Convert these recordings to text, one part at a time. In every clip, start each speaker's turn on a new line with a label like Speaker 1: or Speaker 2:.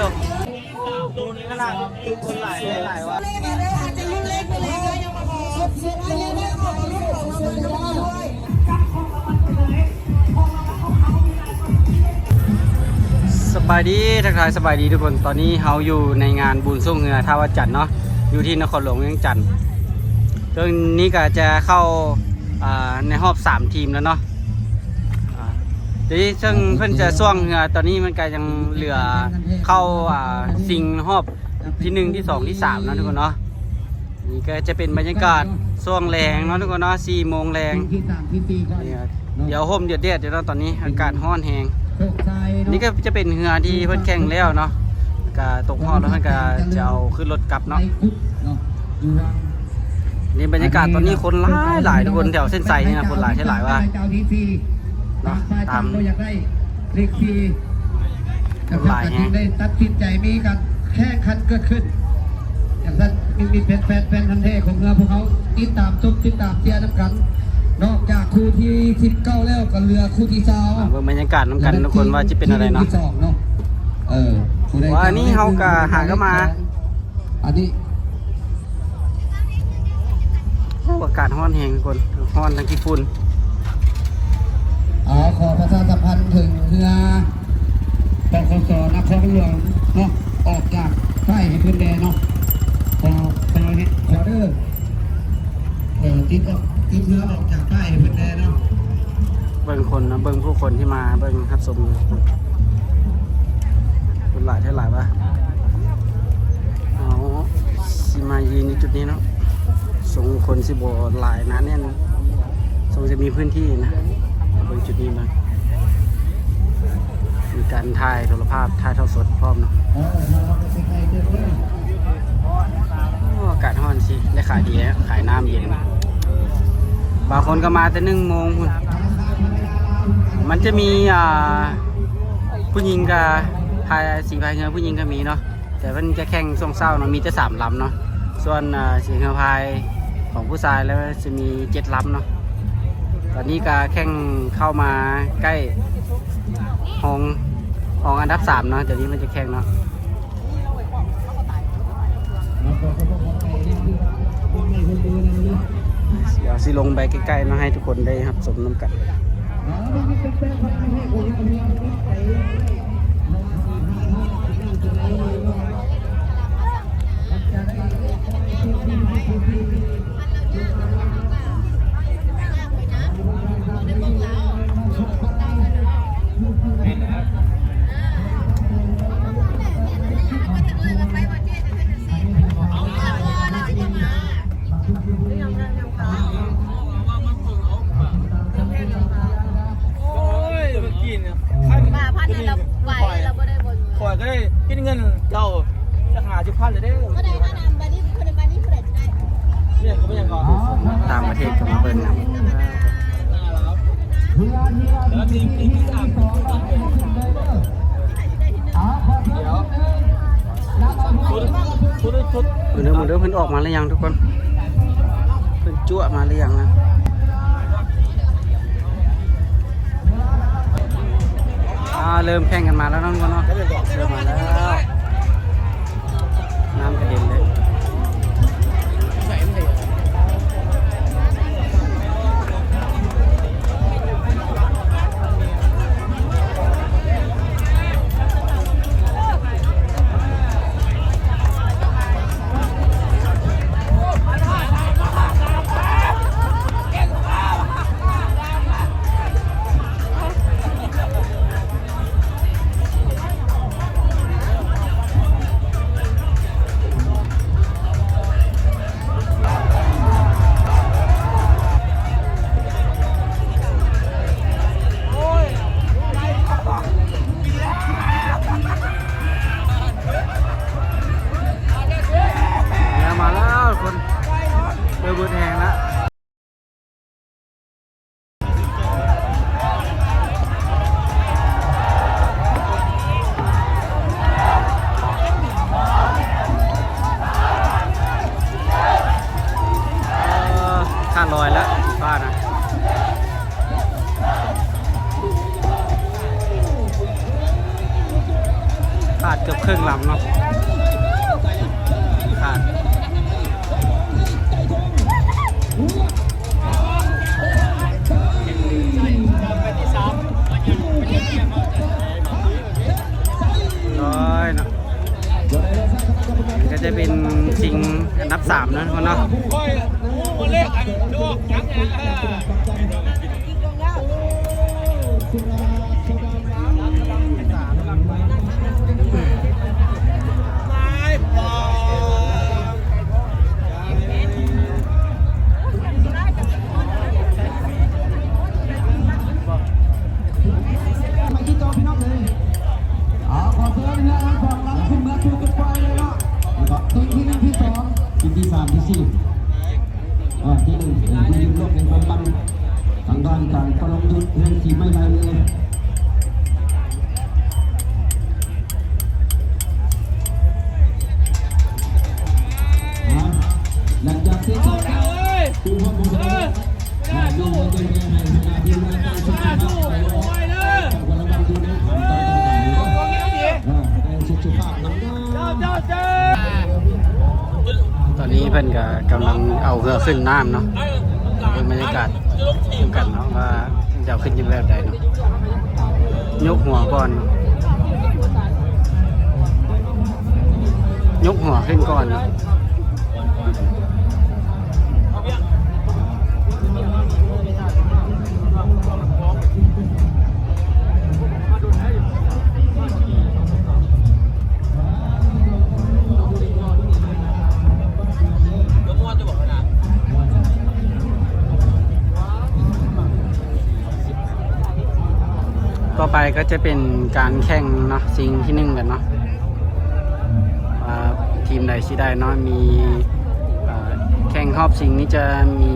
Speaker 1: ดูตรงนี้ขนาดคนหลายหลวะสบายดีทักทายสบายดีทุกคน ตอนนี้เฮาอยู่ในงานบุญส่งเหงือท่าวัดจันทร์เนาะ อยู่ที่นครหลวงเวียงจันทร์ตรงนี้ก็จะเข้าในรอบสามทีมแล้วเนาะ ทีนี้ซึ่งเพิ่นจะส่วงเหงือตอนนี้มันก็ยังเหลือเข้าอ่าสิงรอบที่หนึ่งที่สองที่สามเนาะทุกคนเนาะนี่ก็จะเป็นบรรยากาศช่วงแรงเนาะทุกคนเนาะสี่โมงแรง
Speaker 2: นี่
Speaker 1: ครับเดี๋ยวห่มเดือดเดือดเดี๋ยวเราตอนนี้อากาศร้อนแหง
Speaker 2: นี่
Speaker 1: ก็จะเป็นเรือที่เพิ่นแข่งแล้วเนาะก็ตกฮอดแล้วเพิ่นก็จะเอาขึ้นรถกลับเนาะ
Speaker 2: นี่
Speaker 1: บรรยากาศตอนนี้คนหลายหลายทุกคนแถวเส้นใสนี่นะคนหลายใช่หลายว่า นาะ
Speaker 2: ตา
Speaker 1: ตาม
Speaker 2: มก็อยากได้เลขสี่
Speaker 1: คนหลายแฮะ
Speaker 2: จึงได้ตัดสินใจมีการแข่งขันเกิดขึ้น อย่างนั้นมีมีแฟนแฟนแฟนพันธุ์แท้ของเรือพวกเขาติดตามชมติดตามเชียร์น้ำกันนอกจากคู่ที่สิบเก้าแล้วก็เรือคู่ที่สาว
Speaker 1: อ่าเบิ่งบรรยากาศน้ำกันทุกคนว่าจะเป็นอะไรเนาะ
Speaker 2: ที่สองเนาะเออผู้ใด
Speaker 1: ว่าอันนี้เฮาก็หาก็มา
Speaker 2: อันนี้
Speaker 1: โอ้อากาศร้อนแหงทุกคนร้อนทั้งที่ฝุ่น
Speaker 2: อขอประชาสัมพันธ์ถึงเรือปคสนครหลวงเนาะออกจากใต้พื่อนแดเนาะขอขอเฮ็ดขอเด้อเออติดออกติดเรือออกจากใต้พื่อนแดเนาะ
Speaker 1: เบิ่งคนนะเบิ่งผู้คนที่มาเบิ่งครับชมคนหลายเท่าหลายวะเอาสิมายืนในจุดนี้เนาะทรงคนสิบหลายนะเนี่ยนะทรงจะมีพื้นที่นะ เบิ่งจุดนี้มา มีการถ่ายโทรภาพถ่ายเท่าสดพร้อมเนาะ
Speaker 2: อากลเด้อเด้อ
Speaker 1: โอ้อากาศร้อนสิ ได้ขายดีแล้วขายน้ำเย็น บางคนก็มาแต่หนึ่งโมงพุ่นมันจะมีอ่าผู้หญิงกับพายสีพายเรือผู้หญิงก็มีเนาะแต่มันจะแข่งช่วงเศร้าเนาะมีแต่สามลำเนาะส่วนสีเรือพายของผู้ชายแล้วจะมีเจ็ดลำเนาะ อนนี้ก็แข่งเข้ามาใกล้ห้องห้องอันดับสามเนาะเดี๋ยวนี้มันจะแข่งเนาะ
Speaker 2: เราขอขอบคุณไปเรื่องที่คนใหม่คนดูนะเนาะ
Speaker 1: เดี๋ยวสิลงไปใกล้ๆเนาให้ทุกคนได้ครับสมน้ำกัน ตามประเทศก็มาเบิ่งนำ
Speaker 3: แล้วทีมทีมที่สามเดี๋ยวชุดชุดชุด
Speaker 1: เพิ่นเด้อนเด้อเพิ่นออกมาหรือยังทุกคนเพิ่นจั่วมาหรือยังนะอ่าเริ่มแข่งกันมาแล้วนาะทุกคนเนาะเริ่มมาแล้ว จะเป็นชิงอันดับสามนะคนเนาะ
Speaker 2: ที่สามที่สี่ที่หนึ่งที่ยืนร่วมเป็นความปันทางด้านการประลองยุทธ์เรื่องสีไม่ไร
Speaker 3: เล
Speaker 1: ย ขึ้นน้ำเนาะเป็นบรรยากาศยกันเนาะว่าจะขึ้นยังแบบใดเนาะยกหัวก่อน ยกหัวขึ้นก่อนเนาะ ก็จะเป็นการแข่งเนาะซิงที่หนึ่งกันเนาะทีมใดที่ได้เนาะมีแข่งรอบซิงนี้จะมี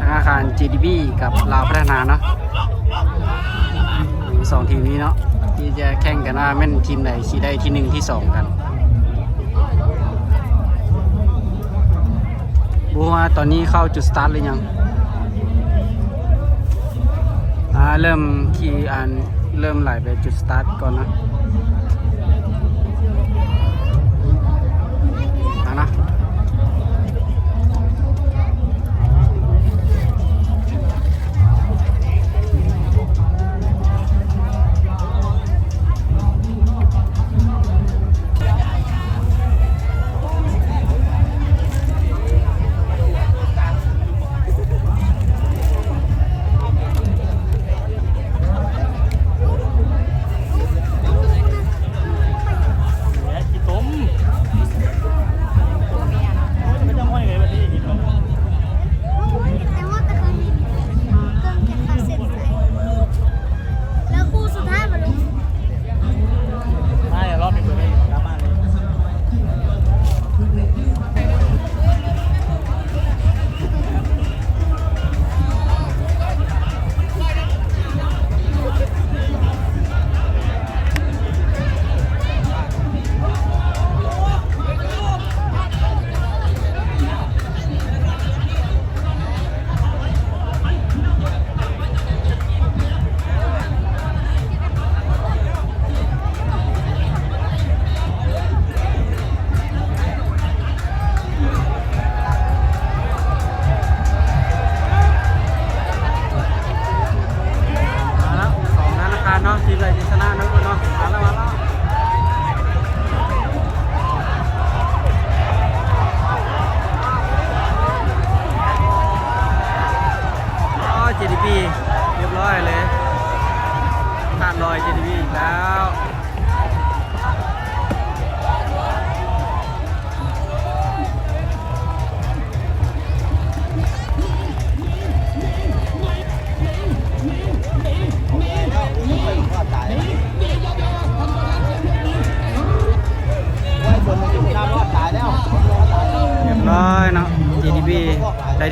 Speaker 1: ธนาคาร GDB กับลาวพัฒนาเนาะสองทีมนี้เนาะที่จะแข่งกันว่าแม่นทีมใดที่ได้ที่หนึ่งที่สองกันบัวาตอนนี้เข้าจุดสตาร์ทหรือยัง อ่า เริ่มขี่อ่านเริ่มไหลไปจุดสตาร์ทก่อนนะ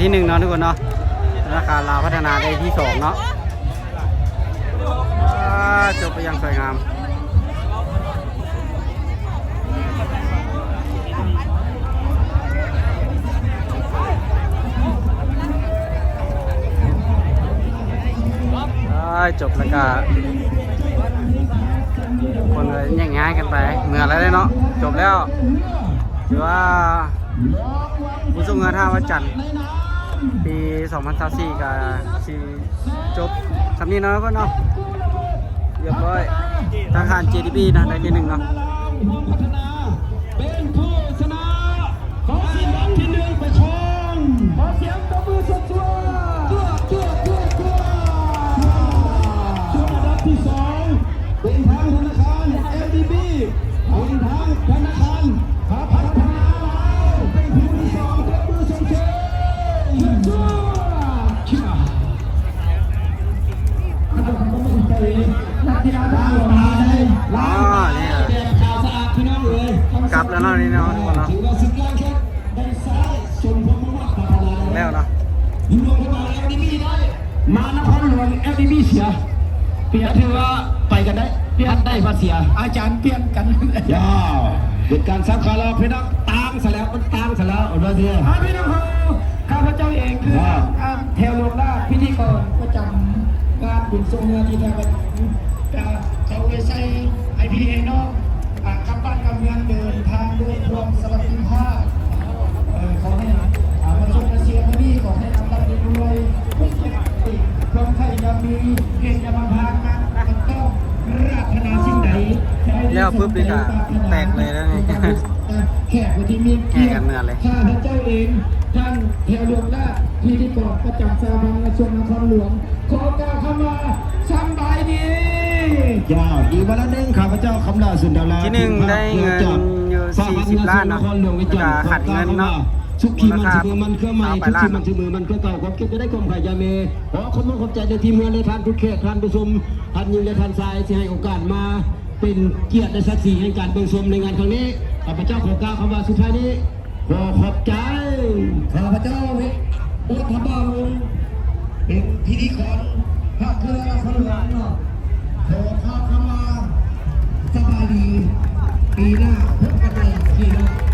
Speaker 1: ที่หนึ่งเนาะทุกคนเนาะธนาคารลาวพัฒนาได้ที่สองเนาะจบไปอย่างสวยงามได้จบแล้วก็
Speaker 4: คนเลยแยกย้ายกันไปเหมื่อแล้เนาะจบแล้วถือว่าผู้ทรงเงานท่าวัดจันทร์ ปี2024กับสีจบสำนี้เนาะก็เนาะเรียบร้อยทางการ GDP นะได้ที่หนึ่งเนาะ
Speaker 3: มานหลวง LDB เสียเปลี่ยนถือว่าไปกันได้เปลี่ยนได้มาเสีย อาจารย์เปลี่ยนกันย่าเหตุการณ์สำคัญแล้วพี่น้องตางซะแล้วมันตางซะแล้วเอาละเสียพี่น้องข้าพเจ้าเองคือการแถวลงล่าพิธีกรประจำการบุญทรงเงินที่ทางเขาไปใช้ไอพีเอเนาะกำปั้นกำเมืองเดินทางด้วยความสวัสดิภาพ เอ่อขอให้อามาชมมาเชียร์มานี่ขอให้อารับรวยทุกอย่าง ความใครจะมีเพียงจะมาพานมาต้องราธนาสิ่งใด
Speaker 4: แล้วปุ๊บนี่ก็แตกเลยแล้วนี่
Speaker 3: แขกวันที่มี
Speaker 4: แข่งกันเมื่อเลย
Speaker 3: ข้าพเจ้าเองท่านแถวหลวงราชพิธีกรประจำสาบันกระทรวงนครหลวง ขอกล่าวคำว่าสำบายดียาวอีกวันละหนึ่งข้าพเจ้าคำลาสุนทรา
Speaker 4: ที่หนึ่งได้เงินอยู่40ล้านเนาะแล้วก็ขัดเงินเนาะ
Speaker 3: สุขีมัน
Speaker 4: ราคา
Speaker 3: ถือมันเครื่องใหม่
Speaker 4: เอาไป
Speaker 3: ทุก
Speaker 4: ล้า
Speaker 3: ที
Speaker 4: น
Speaker 3: มันถือมือมันเครื่องเก่าความคิดจะได้ความขายยาเมขอขอบคุณขอบใจในทีมงานในท่านทุกเขตท่านผู้ชมท่านยิงและท่านทรายที่ให้โอกาสมา เป็นเกียรติและศักดิ์ศรีในการเบิ่งชมในงานครั้งนี้ข้าพเจ้าขอกล่าวคำว่าสุดท้ายนี้ขอขอบใจข้าพเจ้าอุทธบาลเป็นพิธีกรพระเครือนครหลวงเนาะขอข้าวคำว่าสบายดีปีหน้าพบกันใหม่ที่นะอ่า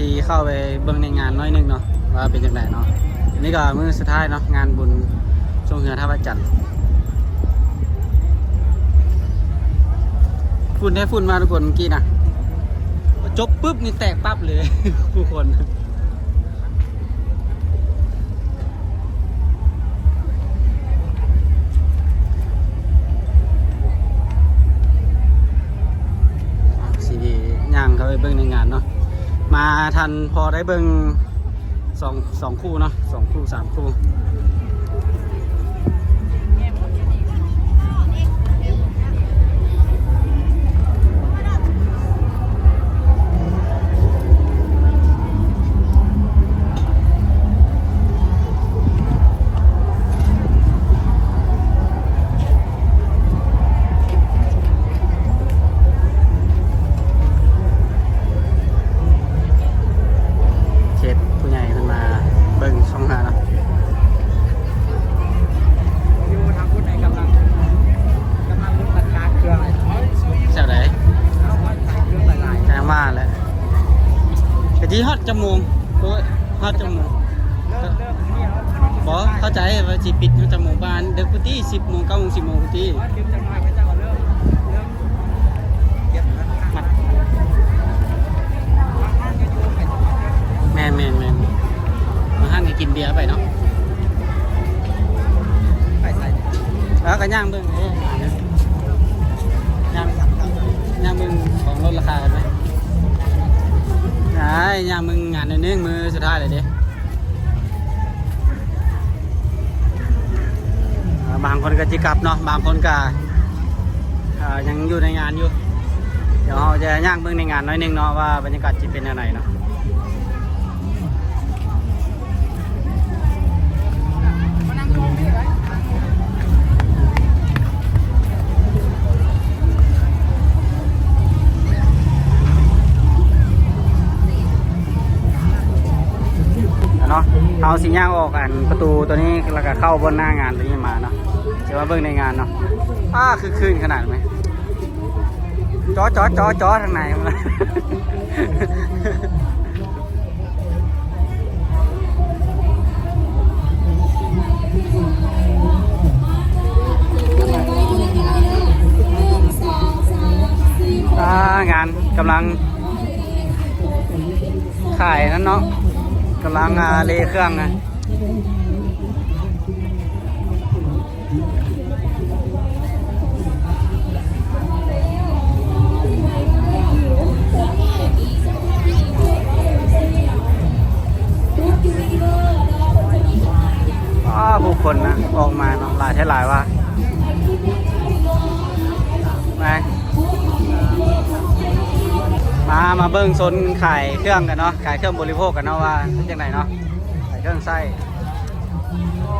Speaker 4: เดี๋ยวชีเข้าไปเบิ่งในงานน้อยนึงเนาะว่าเป็นยังไงเนาะนี่ก็มื้อสุดท้ายเนาะงานบุญช่วงเฮือท่าพระจันทร์ฝุ่นให้ฝุ่นมาทุกคนเมื่อกี้นะจบปุ๊บนี่แตกปั๊บเลยผู้คนสีดีย่างเขาไปเบิ่งในงานเนาะ มาทันพอได้เบิงสองสองคู่เนาะสองคู่สามคู่
Speaker 1: ดจมง
Speaker 3: เริ่มเริ่มนี่ครับ
Speaker 1: บอเข้าใจว่าสิปิดฮอดจะโมงบ้านเด็กพุตี้สิบโมงเก้าโมงสิบโมงพุที่แม่นแม่นแม่นมาห้างกินเบียร์ไปเนาะแล้วก็ย่างเบิ่งย่างย่างเบิ่งของลดราคากันไหม ใช่ย่างมึงงานในึงมือสุดท้ายเลยดิบางคนก็จิกลับเนาะบางคนก็ยังอยู่ในงานอยู่ เดี๋ยวเราจะย่างเบื้องในงานน้อยหนึงเนาะว่าบรรยากาศจะเป็นยังไงเนาะ สิย่างออกอันประตูตัวนี้แล้วก็เข้าบนหน้างานตัวนี้มาเนาะจะว่าเบิ่งในงานเนาะอ้าคือคืนขนาดไหมจอจอจอจอทางไหนมาอ่างานกำลังขายนั่นเนาะ กำลังอ่าเลเครื่องนะผู้คนนะ ออกมาเนาะหลายเท่าไหลายว่า เบิ้งโซนขายเครื่องกันเนาะขายเครื่องบริโภคกันเนาะว่าเป็นยังไงเนาะขายเครื่องไส้โอ้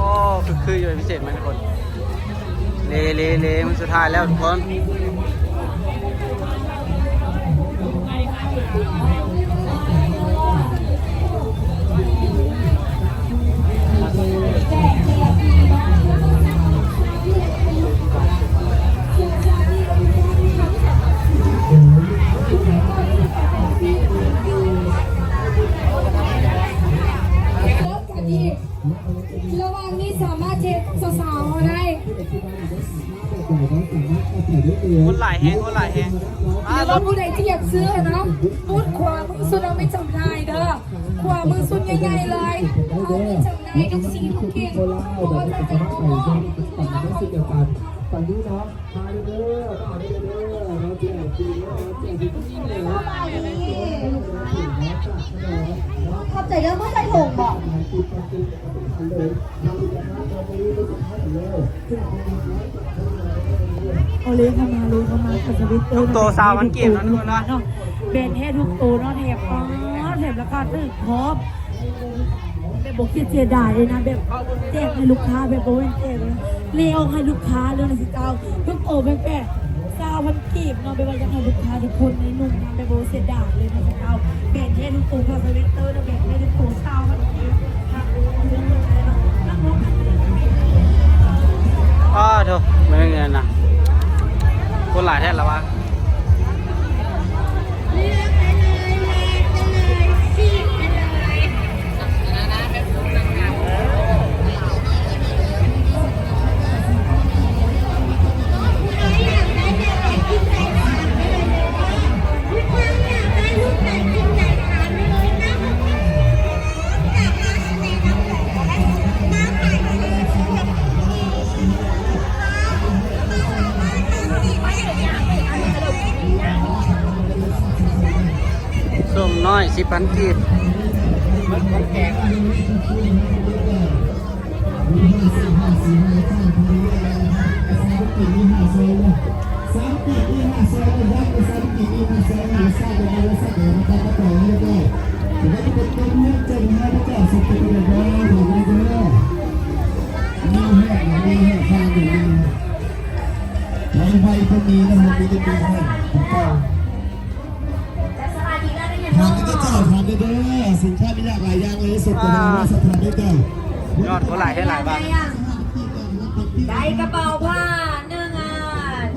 Speaker 1: คือคืออยู่พิเศษมันทุกคนเลเลเลมันสุดท้ายแล้วทุกคน
Speaker 5: ระหว่างนี้สามารถเช็คสาวๆได้
Speaker 1: คนหลายแฮงคนหลายแฮงอ่า
Speaker 5: แล้ว
Speaker 1: รถ
Speaker 5: ก็ผู้ใดที่อยากซื้อเนาะมุดขวามือสุดเอาไปจำหน่ายเด้อขวามือสุดใหญ่ๆเลยเอาไปจำหน่ายทุกสีทุกเกียงเพราะว่าจะเป็นของ
Speaker 2: ฝั่งนี้เนาะมาเด้อมาเด้อเราแจกฟรีเราแจกฟรีทุกที่เลยนะ
Speaker 6: ขอบใจเด้อเมื่ใส่ถุงบอก
Speaker 5: เอาเลยเข้ามาลยเข้ามาปัจจุบัน
Speaker 1: ทุกตัวสาวมันเก็บนะทุกคนนะ
Speaker 5: เนาะเบนแท้ทุกโตัวเนาะแถบอ๋อแถบราคาตึกพร้อมแบบบอกเสียดายเลยนะแบบแจกให้ลูกค้าแบบโอ้ยแจกเลยเลี้ยวให้ลูกค้าเลยนะสิเจ้าทุกโตแม่แปะซาวันกีบเนาะไปว่าจะให้ลูกค้าทุกคนในหนุ่มนะแบบโบเสียดายเลยนะสิเจ้าเบนแท้ทุกตัวคาสเวตเตอร์นะเบนแท้ทุกตัวซาวันกีบนะเรื่องอะไรเนาะนั่งรถ
Speaker 1: อ้าวเถอะไม่เงินนะคนหลายแท้แล้ววะ น้อยสิบพันกีบ
Speaker 2: น้องไฟคนนี้นะครับมีจะมีให้ อดเท่าไหร่ให้หลาบ้างได้กระเป๋าผ้าหนึ่งอัน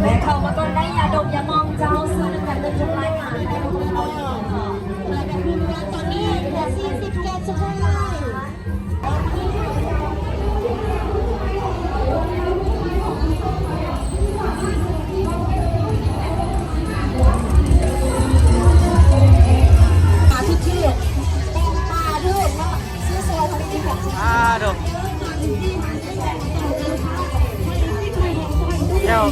Speaker 2: แม่เข้ามาก่อนได้ยาดมยาม
Speaker 1: องเจ้าซื้อหนึ่ง
Speaker 5: กันเป็นชุ
Speaker 6: ดไล่หมาตอนนี้เหลือสี่สิบเจ็ดชุดไล่
Speaker 1: อ่าดูเดี๋ยว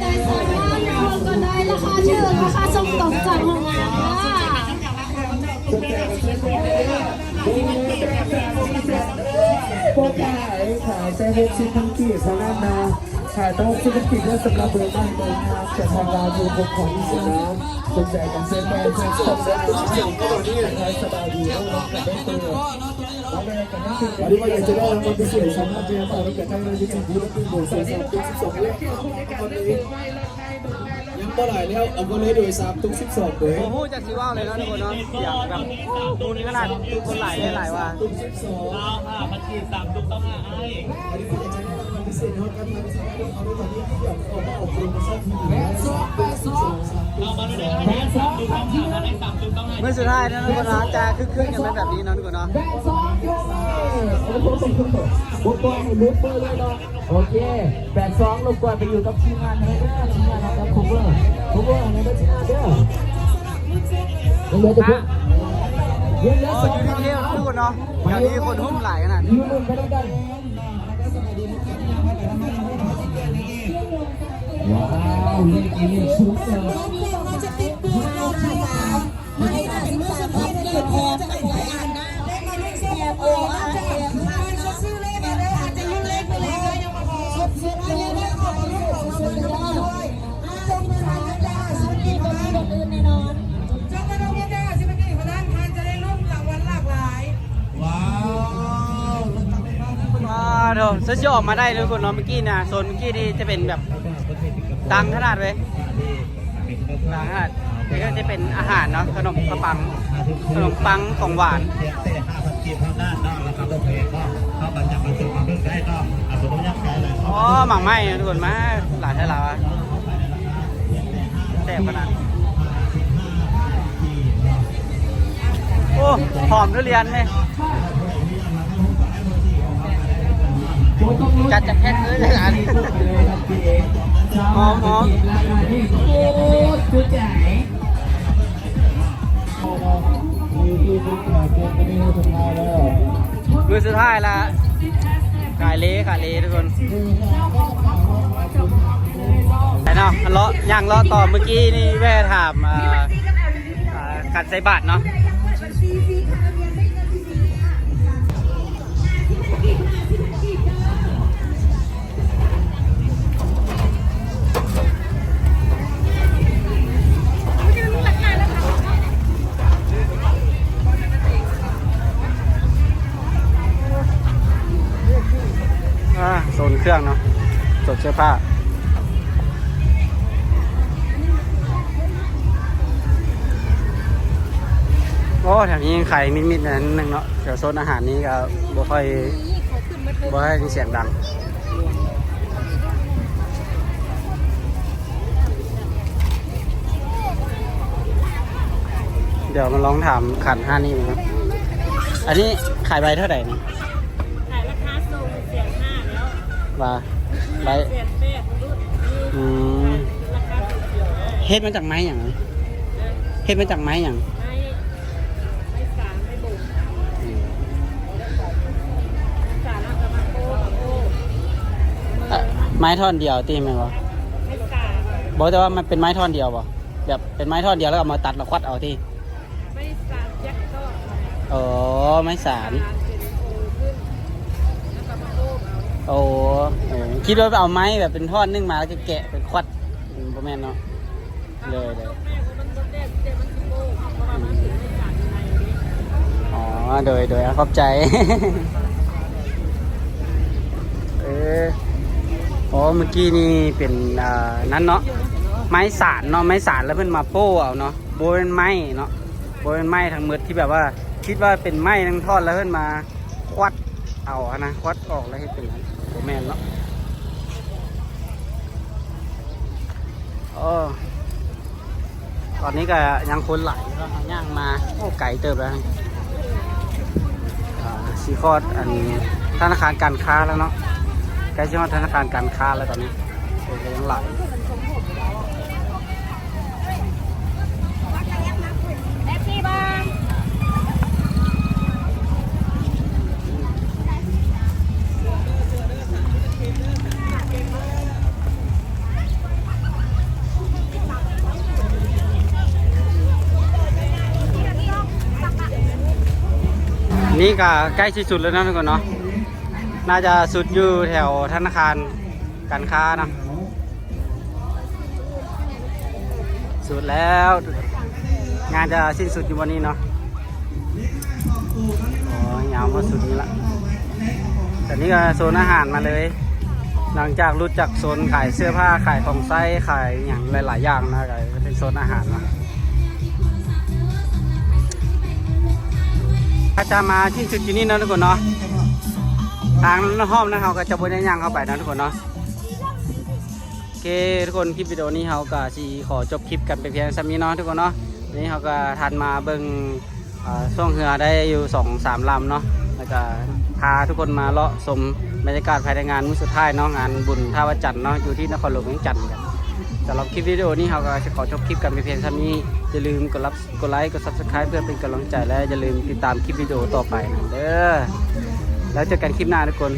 Speaker 6: ได้สามารถคนก็ได้ราคาชื่อราคาส่งตรงจากโรงงานค่ะ
Speaker 2: โปรขายขายแซ่บพังกี้สลัดนา ขายโต๊ะชิคพังกี้เพื่อสำหรับเบอร์บ้านเบอร์นาจะทำร้านอยู่บนของที่สนามสนใจกันเซ็นแม่เซ็นสดได้นะสบายดีเอาลงกันได้ตัววันนี้ว่าอยากจะได้รางวัลพิเศษสามารถเจอต่อไปกับทางเรายูทูบและเป็นโบสถ์สามทุกสิบสองเลขวันนี้ยังเมื่อไหร่แล้วเอาไปเลยโดยสามทุกสิบสองเลย
Speaker 1: โอ้โหจากสีว่าเลยนะทุกคนเนาะอยากแบบบุญขนาดคนหลายได้หลายว่า
Speaker 2: ทุกสิบสอง
Speaker 3: เอาค่ะมันกีสามตุกต้องห้าไอ้
Speaker 2: อันนี้คืองวัลพิเศษนะครับการทำสิ่งเขาด้ตอนนี้ที่อยากออกมาออกกำลังกายที่แม่สองแปดสิบสองสาม
Speaker 3: เอามาด้วยนะให้สามตุกต้องหาถ้าได้สามตุกต้องหา
Speaker 1: เมื่อสุดท้ายนะทุกคนเนาะจะคึกคืนกันไปแบบนี้เนาะทุกคนเนาะ
Speaker 2: แปดสองยกมาโอ้โหบุกบอลให้ลุกเบอร์เลยเนาะโอเคแปดสองลงก่อนไปอยู่กับทีมงานให้เด้อทีมงานนะครับคูเวอร์คูเวอร์ในบัญชีเด้อยังเหลือจะพูดยังเหลือ
Speaker 1: โอ้
Speaker 2: สอง
Speaker 1: อยู่ที่เที่ยวทุกคนเนาะแถวนี้คนหุ้มหลายขนาด
Speaker 2: ยืน ว้าวเล่นกินชุดเลย
Speaker 6: เราจะติดตัวเราค่ะไม่ได้สิบสามพันเกิดแอบจะไปอ่านนะเล่นมาเล่นแอบโอ้อาแอบค่ะซื้อเลขมาแล้วอาจจะยุ่งเล็กไปแล้ยังมาพอสุดสุดเลยได้ของลูกของเราด้วยจงมาทานได้สุดที่คนที่คนอื่นแน่นอน
Speaker 2: ว้าว
Speaker 1: ว้าวเดี๋ยวจะจะออกมาได้ทุกคนนาะเมื่อกี้นะโซนเมื่อกี้นี่จะเป็นแบบ ดังขนาดเลยดังขนาดนี่ก็จะเป็นอาหารเนาะขนมขปังขนมปังของหวาน
Speaker 7: เพียงแต่ห้าพันกีบเท่านั้นเนาะแล้วครับโอเคก็เข้ามาจากประตูมาเพิ่งได้ก็อาสมมติยังไงเลย
Speaker 1: อ๋อหมักไหมทุกคนมาหลายเท่าไหร่วะแซ่บขนาดโอ้หอมทุเรียนเลยจัดจากแค่เลยเลยหลาน หอมหอม
Speaker 2: ราคาที่โคตรจุใจมีที่มุกแบบเพื่อนก็ไม่ได้ทำงานแล้ว
Speaker 1: มือสุดท้ายละขายเละขายเละทุกคนแต่เนาะเลาะย่างเลาะต่อเมื่อกี้นี่แว่ถามอ่าอ่ากัดใส่บาทเนาะ เครื่องเนาะโซนเสื้อผ้าโอ้แถวนี้ยังขายมิดๆนั่นนึงเนาะเดี๋ยวโซนอาหารนี้ก็บ่ค่อยบ่ค่อยมีเสียงดังเดี๋ยวมาลองถามขันห้านี่นะอันนี้ขายใบเท่าไหร่นี่
Speaker 5: ว่า
Speaker 1: ใบ
Speaker 5: แสนแปดรุ่น
Speaker 1: อืม
Speaker 5: ราคาถูกเดียว
Speaker 1: เฮ็ดมาจากไม้อย่างนั้นเฮ็ดมาจากไม้อย่าง
Speaker 5: ไม่ไม่สารไม่บุกสารกับมาโก้มาโก้
Speaker 1: เอ่อไม้ท่อนเดียวตีไหมวะ
Speaker 5: ไม่สาร
Speaker 1: บอกแต่ว่ามันเป็นไม้ท่อนเดียวป่ะแบบเป็นไม้ท่อนเดียวแล้วเอามาตัดแล้วควัดเอาที่
Speaker 5: ไม่สารแจ็คก็
Speaker 1: อ๋อไม้สาร
Speaker 5: สารเป็นโอขึ้นแล้วก็มาโก้เอา
Speaker 1: โอ้คิดว่าเอาไม้แบบเป็นทอนนึ่งมาแล้วก็แกะเป็นควัดประมาณเนาะเลยเลย
Speaker 5: แม่ก็มันก็แดงเจมันคือโก้เพราะว่ามันถึงไม่สารในนี้
Speaker 1: อ๋อโดยโดยข้าใจ เอออ๋อเมื่อกี้นี่เป็นอ่านั้นเนาะไม้สารเนาะไม้สารแล้วเพิ่อนมาโป้เอาเนาะโบเป็นไม้เนาะโบเป็นไม้ทั้งหมดที่แบบว่า คิดว่าเป็นไม้ทั้งทอนแล้วเพิ่อนมาควัดเอาอะนะควัดออกแล้วให้เป็นนั้น โบแมนเนาะโอ้ตอนนี้ก็ยังคนไหลก็ย่างมา โอ้ไก่เติบแล้วสีคอดอันธนาคารการค้าแล้วเนาะใกล้ชิฮอดธนาคารการค้าแล้วตอนนี้ก็ยังไหล นี่ก็ใกล้ที่สุดแล้วนะทุกคนเนาะน่าจะสุดอยู่แถวธนาคารการค้านะสุดแล้ว งานจะสิ้นสุดอยู่วันนี้เนาะโอ้ยยาวมาสุดนี้ละแต่นี่ก็โซนอาหารมาเลย หลังจากรู้จักโซนขายเสื้อผ้าขายของไส้ขายอย่างหลาย ๆ อย่างนะก็เป็นโซนอาหารนาะ ถ้าจะมาที่จุดที่นี่นะทุกคนเนาะทางห้อมนะเขาก็จะบนย่างเข้าไปนะทุกคนเนาะโอเคทุกคนคลิปวิดีโอนี้เขาก็สีขอจบคลิปกันไปเพียงสักนี้เนาะทุกคนเนาะนี้เขาก็ทันมาเบิ่งอ่าช่วงเรือได้อยู่สองสามลำเนาะแล้วก็พาทุกคนมาเลาะชมบรรยากาศภายในงานมื้อสุดท้ายเนาะงานบุญท่าวัจันทร์เนาะอยู่ที่นครหลวงเวียงจันทร์กัน สำหรับคลิปวิดีโอนี้เราก็จะขอจบคลิปกันไปเพียงเท่านี้ อย่าลืมกดรับกดไลค์กด subscribe เพื่อเป็นกำลังใจและอย่าลืมติดตามคลิปวิดีโอต่อไปนะเด้อแล้วเจอกันคลิปหน้าทุกคน